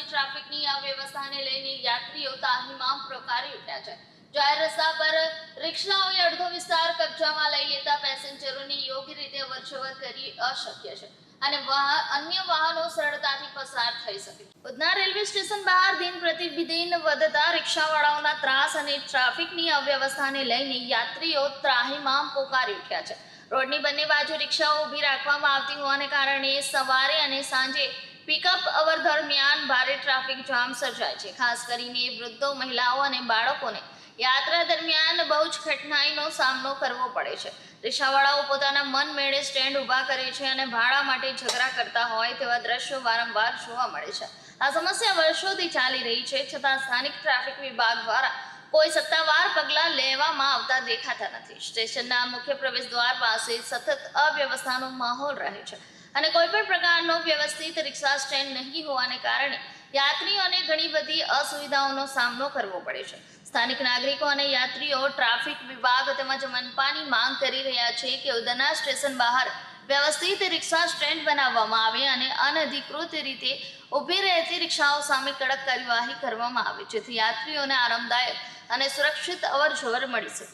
અને ટ્રાફિકની અવ્યવસ્થાને લઈને યાત્રીઓ તાહીમામ પ્રકારે ઉઠ્યા છે. જાહેર રસ્તા પર રિક્ષાઓએ અડધો વિસ્તાર કબજામાં લઈ લેતા પેસેન્જરોની યોગ્ય રીતે અવરજવર કરી અશક્ય છે અને અન્ય વાહનો સરળતાથી પસાર થઈ શકે. ઉધના રેલવે સ્ટેશન બહાર દિન પ્રતિદિન વધતા રિક્ષાવાળાઓના ત્રાસ અને ટ્રાફિકની અવ્યવસ્થાને લઈને યાત્રીઓ ત્રાહીમામ પોકારી ઉઠ્યા છે. રોડની બંને બાજુ રિક્ષાઓ ઊભી રાખવામાં આવતી હોવાને કારણે સવારે અને સાંજે પિકઅપ અવર દરમિયાન ભારે ટ્રાફિક જામ સર્જાય છે. ખાસ કરીને વૃદ્ધો, મહિલાઓ અને બાળકોને યાત્રા દરમિયાન બહુ જ કઠિનાઈનો સામનો કરવો પડે છે. રિક્ષાવાળાઓ પોતાના મન મેળે સ્ટેન્ડ ઊભા કરે છે અને ભાડા માટે ઝઘડા કરતા હોય તેવા દ્રશ્યો વારંવાર જોવા મળે છે. આ સમસ્યા વર્ષોથી ચાલી રહી છે, છતાં સ્થાનિક ટ્રાફિક વિભાગ દ્વારા કોઈ સત્તાવાર પગલાં લેવામાં આવતા દેખાતા નથી. સ્ટેશનના મુખ્ય પ્રવેશ દ્વાર પાસે સતત અવ્યવસ્થાનો માહોલ રહે છે અને કોઈ પણ પ્રકારનો વ્યવસ્થિત રિક્ષા સ્ટેન્ડ નહીં હોવાને કારણે યાત્રીઓને ઘણી બધી અસુવિધાઓનો સામનો કરવો પડે છે. સ્થાનિક નાગરિકો અને યાત્રીઓ ટ્રાફિક વિભાગ તેમજ મનપાની માંગ કરી રહ્યા છે કે ઉદના સ્ટેશન બહાર વ્યવસ્થિત રિક્ષા સ્ટેન્ડ બનાવવામાં આવે અને અનધિકૃત રીતે ઊભી રહેતી રિક્ષાઓ સામે કડક કાર્યવાહી કરવામાં આવે, જેથી યાત્રીઓને આરામદાયક અને સુરક્ષિત અવર મળી શકે.